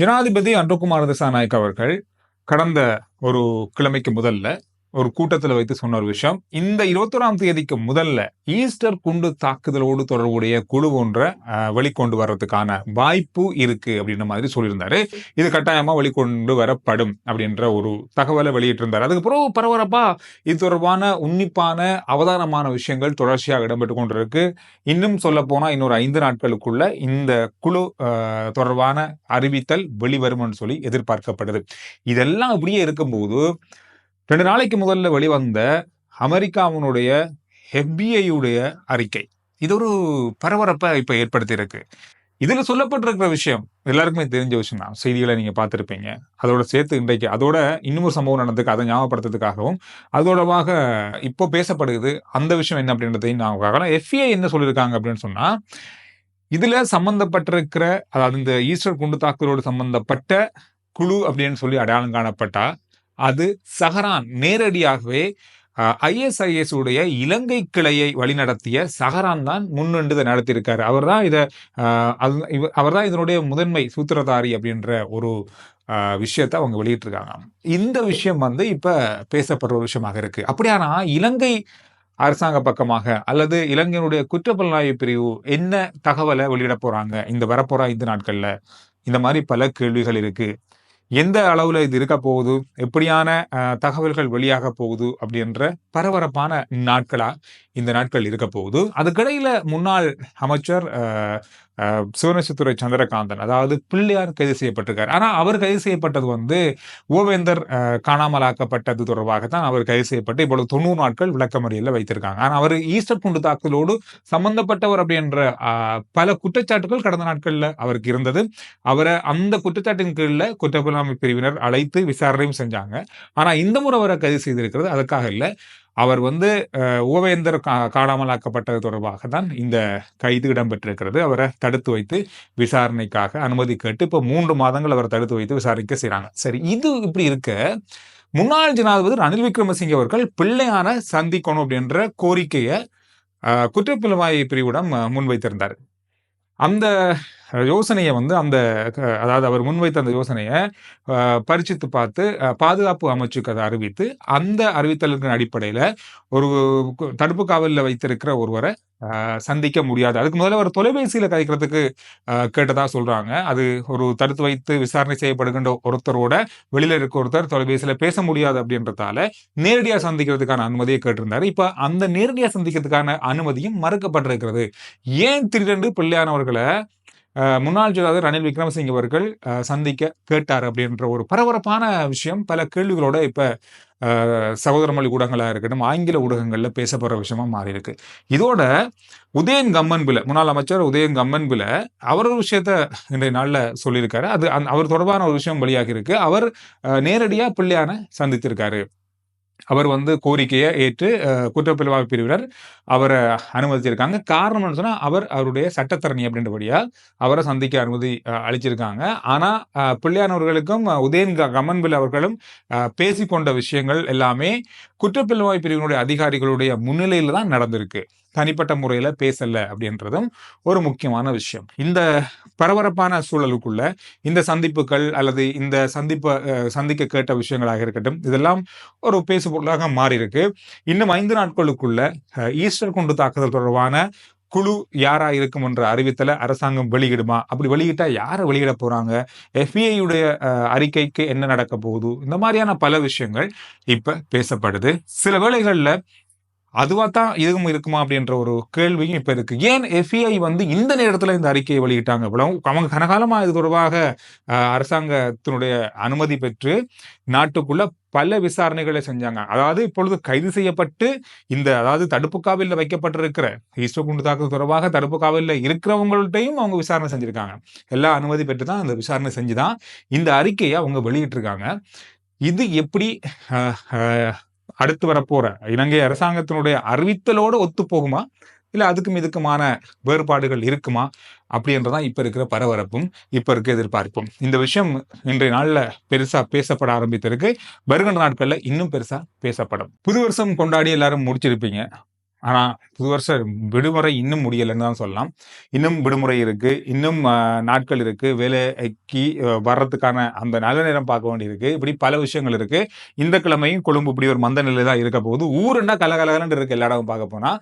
ஜனாதிபதி அன்றகுமார் திசாநாயக் அவர்கள் கடந்த ஒரு கிழமைக்கு முதல்ல ஒரு கூட்டத்தில் வைத்து சொன்ன ஒரு விஷயம். இந்த இருபத்தொராம் தேதிக்கு முதல்ல ஈஸ்டர் குண்டு தாக்குதலோடு தொடர்புடைய குழு ஒன்றை வெளிக்கொண்டு வர்றதுக்கான வாய்ப்பு இருக்கு அப்படின்ற மாதிரி சொல்லியிருந்தாரு. இது கட்டாயமா வெளிக்கொண்டு வரப்படும் அப்படின்ற ஒரு தகவலை வெளியிட்டிருந்தார். அதுக்கப்புறம் பரபரப்பா இது தொடர்பான உன்னிப்பான அவதானமான விஷயங்கள் தொடர்ச்சியாக இடம்பெற்று கொண்டிருக்கு. இன்னும் சொல்ல போனா இன்னொரு ஐந்து நாட்களுக்குள்ள இந்த குழு தொடர்பான அறிவித்தல் வெளிவரும் சொல்லி எதிர்பார்க்கப்படுது இதெல்லாம் அப்படியே இருக்கும்போது ரெண்டு நாளைக்கு முதல்ல வெளிவந்த அமெரிக்காவினுடைய எஃபிஐயுடைய அறிக்கை. இது ஒரு பரபரப்பை இப்போ ஏற்படுத்தியிருக்கு. இதில் சொல்லப்பட்டிருக்கிற விஷயம் எல்லாருக்குமே தெரிஞ்ச விஷயம் தான் செய்திகளை நீங்கள் பார்த்துருப்பீங்க. அதோட சேர்த்து இன்றைக்கு அதோட இன்னமும் சம்பவம் நடந்திருக்கு. அதை ஞாபகப்படுத்துறதுக்காகவும் அதோடவாக இப்போ பேசப்படுது அந்த விஷயம் என்ன அப்படின்றதையும் நான் எஃப்ஐ என்ன சொல்லியிருக்காங்க அப்படின்னு சொன்னால் இதில் சம்மந்தப்பட்டிருக்கிற அதாவது இந்த ஈஸ்டர் குண்டு தாக்குதலோடு சம்மந்தப்பட்ட குழு அப்படின்னு சொல்லி அடையாளம் காணப்பட்டால் அது சஹரான் நேரடியாகவே ஐஎஸ்ஐஎஸ் உடைய இலங்கை கிளையை வழிநடத்திய சஹரான் தான் முன்னின்று இதை நடத்தியிருக்காரு. அவர் தான் இதை அவர் தான் இதனுடைய முதன்மை சூத்திரதாரி அப்படின்ற ஒரு விஷயத்த அவங்க வெளியிட்டிருக்காங்க இந்த விஷயம் வந்து இப்ப பேசப்படுற ஒரு விஷயமாக இருக்கு. அப்படியானா இலங்கை அரசாங்க பக்கமாக அல்லது இலங்கையினுடைய குற்றப்புலனாய்வு பிரிவு என்ன தகவலை வெளியிட போறாங்க? இந்த வரப்போகிற ஐந்து நாட்கள்ல இந்த மாதிரி பல கேள்விகள் இருக்கு. எந்த அளவுல இது இருக்க போகுது? எப்படியான தகவல்கள் வெளியாக போகுது? அப்படின்ற பரபரப்பான நாட்களா இந்த நாட்கள் இருக்க போகுது அதுக்கிடையில முன்னாள் அமைச்சர் சிவனேசத்துறை சந்திரகாந்தன் அதாவது பிள்ளையார் கைது செய்யப்பட்டிருக்காரு. ஆனா அவர் கைது செய்யப்பட்டது வந்து ஓவேந்தர் காணாமலாக்கப்பட்டது தொடர்பாக தான் அவர் கைது செய்யப்பட்டு இவ்வளவு தொண்ணூறு நாட்கள் விளக்கமறியலில் வைத்திருக்காங்க. ஆனால் அவர் ஈஸ்டர் குண்டு தாக்குதலோடு சம்பந்தப்பட்டவர் அப்படின்ற பல குற்றச்சாட்டுகள் கடந்த நாட்கள்ல அவருக்கு இருந்தது. அவரை அந்த குற்றச்சாட்டின் கீழில் குற்றப்புலனாய்வு பிரிவினர் அழைத்து விசாரணையும் செஞ்சாங்க. ஆனா இந்த முறை அவரை கைது செய்திருக்கிறது அதுக்காக இல்லை. அவர் வந்து உபவேந்தர் காணாமலாக்கப்பட்டது தொடர்பாக தான் இந்த கைது இடம்பெற்றிருக்கிறது. அவரை தடுத்து வைத்து விசாரணைக்காக அனுமதி கேட்டு இப்போ மூன்று மாதங்கள் அவர் தடுத்து வைத்து விசாரிக்க செய்கிறாங்க சரி இது இப்படி இருக்க முன்னாள் ஜனாதிபதி ரணில் விக்ரமசிங்க அவர்கள் பிள்ளையான சந்திக்கணும் அப்படின்ற கோரிக்கையை குற்றப்புலனாய்வு பிரிவிடம் முன்வைத்திருந்தார். அந்த யோசனையை வந்து அந்த அதாவது அவர் முன்வைத்த அந்த யோசனையை பரிச்சித்து பார்த்து பாதுகாப்பு அமைச்சுக்கு அதை அறிவித்து அந்த அறிவித்தலின் அடிப்படையில் ஒரு தடுப்பு காவலில் வைத்திருக்கிற ஒருவரை சந்திக்க முடியாது. அதுக்கு முதல்ல ஒரு தொலைபேசியில கதைக்கிறதுக்கு கேட்டதா சொல்றாங்க. அது ஒரு தடுத்து வைத்து விசாரணை செய்யப்படுகின்ற ஒருத்தரோட வெளியில இருக்க ஒருத்தர் தொலைபேசியில பேச முடியாது அப்படின்றதால நேரடியா சந்திக்கிறதுக்கான அனுமதியை கேட்டிருந்தாரு. இப்ப அந்த நேரடியா சந்திக்கிறதுக்கான அனுமதியும் மறுக்கப்பட்டிருக்கிறது. ஏன் திடீரென்று பிள்ளையானவர்களை முன்னாள் ஜனாதிபதி ரணில் விக்ரமசிங்க அவர்கள் சந்திக்க கேட்டார் அப்படின்ற ஒரு பரபரப்பான விஷயம். பல கேள்விகளோட இப்போ சகோதரமொழி ஊடகங்களாக இருக்கட்டும் ஆங்கில ஊடகங்களில் பேசப்படுற விஷயமா மாறி இருக்கு இதோட உதயன் கம்மன்பில் முன்னாள் அமைச்சர் உதயன் கம்மன்பில் அவர் ஒரு விஷயத்த இன்றைய நாளில் சொல்லியிருக்காரு. அது அவர் தொடர்பான ஒரு விஷயம் வழியாக இருக்கு அவர் நேரடியாக பிள்ளையான சந்தித்திருக்காரு. அவர் வந்து கோரிக்கையை ஏற்று குற்றப்பிரிவாக பிரிவினர். அவரை அனுமதிச்சிருக்காங்க. காரணம் சொன்னா அவர் அவருடைய சட்டத்தரணி அப்படின்றபடியா அவரை சந்திக்க அனுமதி அளிச்சிருக்காங்க. ஆனா பிள்ளையானவர்களுக்கும் உதயன் கமன்பில் அவர்களும் பேசிக்கொண்ட விஷயங்கள் எல்லாமே குற்றப்பிரிவாய் பிரிவினுடைய அதிகாரிகளுடைய முன்னிலையில தான் நடந்திருக்கு. தனிப்பட்ட முறையில பேசல அப்படின்றதும் ஒரு முக்கியமான விஷயம். இந்த பரபரப்பான சூழலுக்குள்ள இந்த சந்திப்புகள் அல்லது இந்த சந்திப்ப சந்திக்க கேட்ட விஷயங்களாக இருக்கட்டும் இதெல்லாம் ஒரு பேசு பொருளாக மாறி இருக்கு இன்னும் ஐந்து நாட்களுக்குள்ள ஈஸ்டர் கொண்டு தாக்குதல் தொடர்பான குழு யாரா இருக்கும் என்ற அறிவித்தல அரசாங்கம் வெளியிடுமா? அப்படி வெளியிட்டா யாரை வெளியிட போறாங்க? எஃபிஐயுடைய அறிக்கைக்கு என்ன நடக்க போகுது? இந்த மாதிரியான பல விஷயங்கள் இப்ப பேசப்படுது. சில வேளைகள்ல அதுவா தான் இதுவும் இருக்குமா அப்படின்ற ஒரு கேள்வியும் இப்போ இருக்கு. ஏன் எஃப்ஐ வந்து இந்த நேரத்தில் இந்த அறிக்கையை வெளியிட்டாங்க? அவங்க கனகாலமா இது தொடர்பாக அரசாங்கத்தினுடைய அனுமதி பெற்று நாட்டுக்குள்ள பல விசாரணைகளை செஞ்சாங்க. அதாவது இப்பொழுது கைது செய்யப்பட்டு இந்த அதாவது தடுப்பு காவலில் வைக்கப்பட்டிருக்கிற ஈஸ்டர் குண்டு தாக்கல் தொடர்பாக தடுப்பு காவலில் இருக்கிறவங்கள்ட்டையும் அவங்க விசாரணை செஞ்சிருக்காங்க. எல்லா அனுமதி பெற்று தான் அந்த விசாரணை செஞ்சு தான் இந்த அறிக்கையை அவங்க வெளியிட்டிருக்காங்க. இது எப்படி அடுத்து வரப்போற இலங்கை அரசாங்கத்தினுடைய அறிவித்தலோடு ஒத்து போகுமா இல்ல அதுக்கும் இதுக்குமான வேறுபாடுகள் இருக்குமா? அப்படின்றதான் இப்ப இருக்கிற பரபரப்பும் இப்ப இருக்க எதிர்பார்ப்பும். இந்த விஷயம் இன்றைய நாள்ல பெருசா பேசப்பட ஆரம்பித்திருக்கு. வருகின்ற நாட்கள்ல இன்னும் பெருசா பேசப்படும். புது வருஷம் கொண்டாடி எல்லாரும் முடிச்சிருப்பீங்க. ஆனால் புது வருஷ விடுமுறை இன்னும் முடியலைன்னு தான் சொல்லலாம். இன்னும் விடுமுறை இருக்கு. இன்னும் நாட்கள் இருக்கு. வேலைக்கு வர்றதுக்கான அந்த நல்ல நேரம் பார்க்க வேண்டியிருக்கு. இப்படி பல விஷயங்கள் இருக்கு. இந்த கிழமையும் கொழும்பு இப்படி ஒரு மந்த நிலை தான் இருக்க போகுது. ஊருன்னா கலகலகலன்னு இருக்கு எல்லா இடமும் பார்க்க போனால்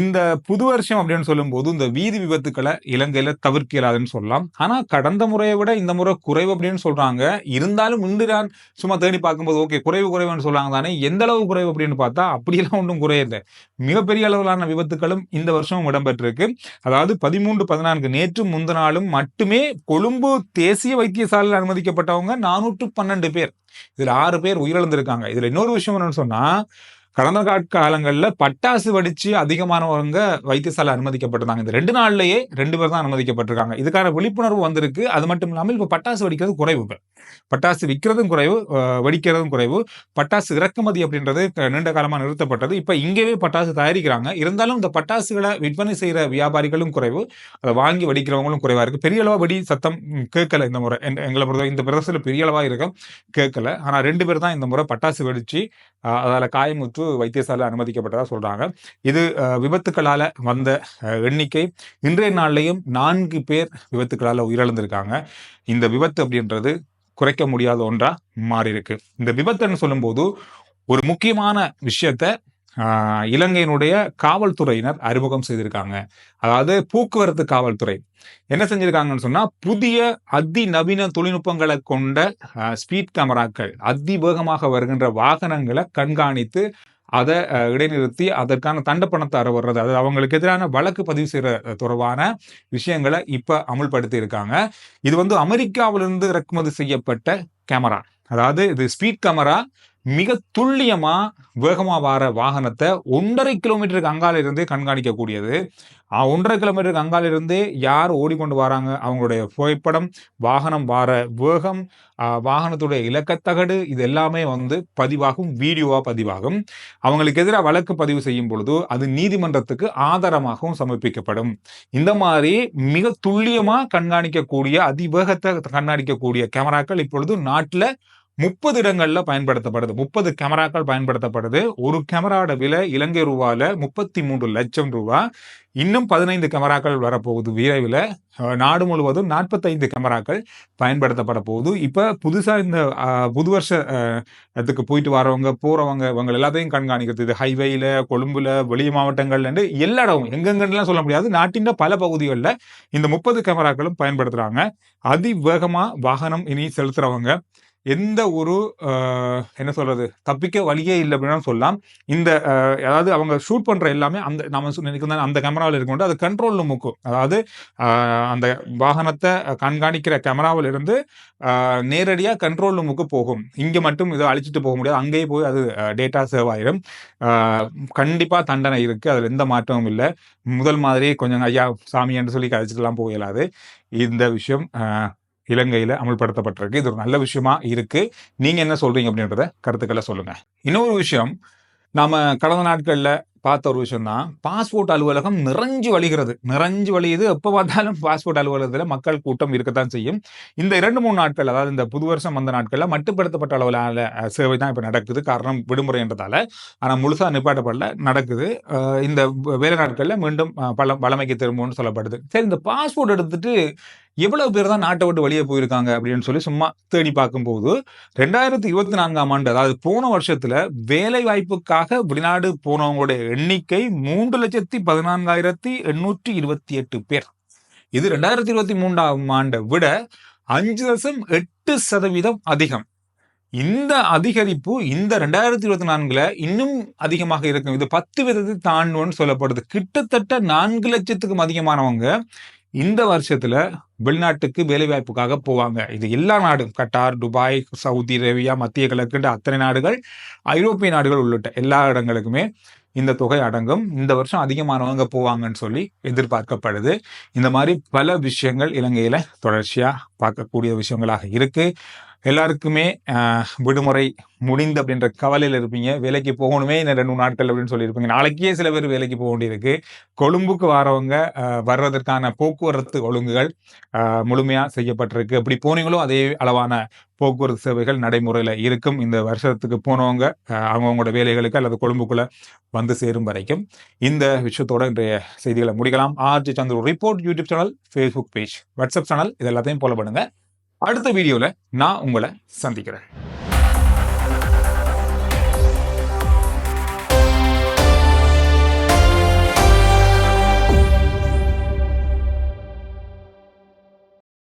இந்த புது வருஷம் அப்படின்னு சொல்லும்போது இந்த வீதி விபத்துக்களை இலங்கையில தவிர்க்க இயலாதுன்னு சொல்லலாம். ஆனா கடந்த முறையை விட இந்த முறை குறைவு அப்படின்னு சொல்றாங்க. இருந்தாலும் இன்று நான் சும்மா தேடி பார்க்கும்போது ஓகே குறைவு குறைவுன்னு சொல்றாங்க தானே. எந்த அளவு குறைவு அப்படின்னு பார்த்தா அப்படியெல்லாம் ஒன்றும் குறையில்லை மிகப்பெரிய அளவிலான விபத்துகளும் இந்த வருஷமும் இடம்பெற்றிருக்கு. அதாவது பதிமூன்று பதினான்கு நேற்று முந்த நாளும் மட்டுமே கொழும்பு தேசிய வைத்தியசாலையில் அனுமதிக்கப்பட்டவங்க நானூற்று பன்னெண்டு பேர். இதுல ஆறு பேர் உயிரிழந்திருக்காங்க. இதுல இன்னொரு விஷயம் என்னன்னு சொன்னா கடந்த காலங்களில் பட்டாசு வெடிச்சு அதிகமானவங்க வைத்தியசாலை அனுமதிக்கப்பட்டிருந்தாங்க. இந்த ரெண்டு நாள்லயே ரெண்டு பேர் தான் அனுமதிக்கப்பட்டிருக்காங்க. இதுக்கான விழிப்புணர்வு வந்திருக்கு. அது மட்டும் இல்லாமல் இப்போ பட்டாசு வெடிக்கிறது குறைவு பட்டாசு விற்கிறதும் குறைவு வெடிக்கிறதும் குறைவு. பட்டாசு இறக்குமதி அப்படின்றது நீண்ட காலமாக நிறுத்தப்பட்டது. இப்போ இங்கேயே பட்டாசு தயாரிக்கிறாங்க. இருந்தாலும் இந்த பட்டாசுகளை விற்பனை செய்கிற வியாபாரிகளும் குறைவு. அதை வாங்கி வெடிக்கிறவங்களும் குறைவாக இருக்கு. பெரிய அளவாக வெடி சத்தம் கேட்கல இந்த முறை. எங்களை பொறுத்த இந்த பிரதேசத்தில் பெரிய அளவாக இருக்கும் கேட்கல. ஆனால் ரெண்டு பேர் தான் இந்த முறை பட்டாசு வெடித்து அதால் காயமுற்று வைத்தியசாலை அனுமதிக்கப்பட்டதாக சொல்றாங்க. இது விபத்துக்களால் வந்த எண்ணிக்கை. இன்றைய நாள்லையும் நான்கு பேர் விபத்துக்களால் உயிரிழந்திருக்காங்க. இந்த விபத்து அப்படின்றது குறைக்க முடியாத ஒன்றா மாறி இருக்கு இந்த விபத்துன்னு சொல்லும்போது ஒரு முக்கியமான விஷயத்த இலங்கையினுடைய காவல்துறையினர் அறிமுகம் செய்திருக்காங்க. அதாவது போக்குவரத்து காவல்துறை. என்ன செஞ்சிருக்காங்கன்னு சொன்னா புதிய அதிநவீன தொழில்நுட்பங்களை கொண்ட ஸ்பீட் கேமராக்கள் அதிவேகமாக வருகின்ற வாகனங்களை கண்காணித்து அதை இடைநிறுத்தி அதற்கான தண்டப்பணத்தை அற வர்றது அது அவங்களுக்கு எதிரான வழக்கு பதிவு செய்கிற தொடர்பான விஷயங்களை இப்போ அமுல்படுத்தி இருக்காங்க. இது வந்து அமெரிக்காவிலிருந்து இறக்குமதி செய்யப்பட்ட கேமரா. அதாவது இது ஸ்பீட் கேமரா. மிக துல்லியமா வேகமா வார வாகனத்தை ஒன்றரை கிலோமீட்டருக்கு அங்காலிருந்தே கண்காணிக்கக்கூடியது. ஒன்றரை கிலோமீட்டருக்கு அங்காலிருந்தே யார் ஓடிக்கொண்டு வராங்க? அவங்களுடைய புகைப்படம் வாகனம் வார வேகம் வாகனத்துடைய இலக்கத்தகடு இது எல்லாமே வந்து பதிவாகும் வீடியோவாக பதிவாகும். அவங்களுக்கு எதிராக வழக்கு பதிவு செய்யும் பொழுது அது நீதிமன்றத்துக்கு ஆதாரமாகவும் சமர்ப்பிக்கப்படும். இந்த மாதிரி மிக துல்லியமாக கண்காணிக்கக்கூடிய அதிவேகத்தை கண்காணிக்கக்கூடிய கேமராக்கள் இப்பொழுது நாட்டில் முப்பது இடங்கள்ல பயன்படுத்தப்படுது. முப்பது கேமராக்கள் பயன்படுத்தப்படுது. ஒரு கேமராவோட விலை இலங்கை ரூபால முப்பத்தி மூன்று லட்சம் ரூபா. இன்னும் பதினைந்து கேமராக்கள் வரப்போகுது. விரைவில் நாடு முழுவதும் நாற்பத்தைந்து கேமராக்கள் பயன்படுத்தப்பட போகுது. இப்போ புதுசாக இந்த புது வருஷத்துக்கு போயிட்டு வரவங்க போகிறவங்க இவங்க எல்லாத்தையும் கண்காணிக்கிறது. இது ஹைவேயில் கொழும்புல வெளி மாவட்டங்கள்லேருந்து எல்லா இடமும் எங்கெங்கலாம் சொல்ல முடியாது. நாட்டின் பல பகுதிகளில் இந்த முப்பது கேமராக்களும் பயன்படுத்துகிறாங்க அதிவேகமாக வாகனம் இனி செலுத்துகிறவங்க எந்த ஒரு என்ன சொல்றது தப்பிக்க வழியே இல்லை அப்படின்னு சொல்லலாம். இந்த அதாவது அவங்க ஷூட் பண்ற எல்லாமே அந்த நம்ம நினைக்கிறோம் அந்த கேமராவில் இருக்கும் அது கண்ட்ரோல் ரூமுக்கும் அதாவது அந்த வாகனத்தை கண்காணிக்கிற கேமராவில் இருந்து நேரடியாக கண்ட்ரோல் ரூமுக்கு போகும். இங்கே மட்டும் இதை அழிச்சிட்டு போக முடியாது. அங்கேயே போய் அது டேட்டா சேவ் ஆயிடும் கண்டிப்பாக தண்டனை இருக்குது அதில் எந்த மாற்றமும் இல்லை. முதல் மாதிரி கொஞ்சம் ஐயா சாமி என்று சொல்லி கழிச்சிட்டுலாம் போகலாது இந்த விஷயம் இலங்கையில அமல்படுத்தப்பட்டிருக்கு. இது ஒரு நல்ல விஷயமா இருக்கு. நீங்க என்ன சொல்றீங்க அப்படின்றத கருத்துக்களை சொல்லுங்க. இன்னொரு விஷயம் நாம கடந்த நாட்கள்ல பார்த்த ஒரு விஷயம் தான் பாஸ்போர்ட் அலுவலகம் நிறைஞ்சு வழிகிறது. நிறைஞ்சு வழியுது. எப்போ பார்த்தாலும் பாஸ்போர்ட் அலுவலகத்தில் மக்கள் கூட்டம் இருக்கத்தான் செய்யும். இந்த இரண்டு மூணு நாட்கள் அதாவது இந்த புது வருஷம் வந்த நாட்களில் மட்டுப்படுத்தப்பட்ட அளவிலான சேவை தான் இப்போ நடக்குது. காரணம் விடுமுறைன்றதால. ஆனால் முழுசாக நிப்பாட்டப்படல. நடக்குது. இந்த வேலை நாட்களில் மீண்டும் பல வளமைக்கு திரும்பும்னு சொல்லப்படுது. சரி இந்த பாஸ்போர்ட் எடுத்துட்டு எவ்வளவு பேர் தான் நாட்டை விட்டு வெளியே போயிருக்காங்க அப்படின்னு சொல்லி சும்மா தேடி பார்க்கும்போது ரெண்டாயிரத்தி இருபத்தி நான்காம் ஆண்டு அதாவது போன வருஷத்துல வேலை வாய்ப்புக்காக வெளிநாடு போனவங்களுடைய எண்ணிக்கை மூன்று லட்சத்தி பதினான்காயிரத்தி எண்ணூற்றி இருபத்தி எட்டு பேர். இது ரெண்டாயிரத்தி இருபத்தி மூன்றாம் ஆண்டை விட அஞ்சு தசம் எட்டு சதவீதம் அதிகம். இந்த அதிகரிப்பு இந்த ரெண்டாயிரத்தி இருபத்தி நான்குல இன்னும் அதிகமாக இருக்கும். இது பத்து விதத்தை தாண்டுன்னு சொல்லப்படுது. கிட்டத்தட்ட நான்கு லட்சத்துக்கும் அதிகமானவங்க இந்த வருஷத்துல வெளிநாட்டுக்கு வேலைவாய்ப்புக்காக போவாங்க. இது எல்லா நாடும். கட்டார் துபாய் சவுதி அரேபியா மத்திய கிழக்குன்ற அத்தனை நாடுகள் ஐரோப்பிய நாடுகள் உள்ளிட்ட எல்லா இடங்களுக்குமே இந்த தொகை அடங்கும். இந்த வருஷம் அதிகமானவங்க போவாங்கன்னு சொல்லி எதிர்பார்க்கப்படுது. இந்த மாதிரி பல விஷயங்கள் இலங்கையில தொடர்ச்சியா பார்க்கக்கூடிய விஷயங்களாக இருக்கு. எல்லாருக்குமே விடுமுறை முடிந்து அப்படின்ற கவலையில் இருப்பீங்க. வேலைக்கு போகணுமே இந்த ரெண்டு மூணு நாட்கள் அப்படின்னு சொல்லியிருப்பீங்க. நாளைக்கே சில பேர் வேலைக்கு போக வேண்டியிருக்கு. கொழும்புக்கு வரவங்க வர்றதற்கான போக்குவரத்து ஒழுங்குகள் முழுமையாக செய்யப்பட்டிருக்கு. எப்படி போனீங்களோ அதே அளவான போக்குவரத்து சேவைகள் நடைமுறையில் இருக்கும். இந்த வருஷத்துக்கு போனவங்க அவங்கவுங்களோட வேலைகளுக்கு அல்லது கொழும்புக்குள்ளே வந்து சேரும் வரைக்கும் இந்த விஷயத்தோட இன்றைய செய்திகளை முடிக்கலாம். RG Chandra report YouTube channel Facebook page WhatsApp channel இது எல்லாத்தையும் ஃபாலோ பண்ணுங்கள் அடுத்த வீடியோவில் நான் உங்களை சந்திக்கிறேன்.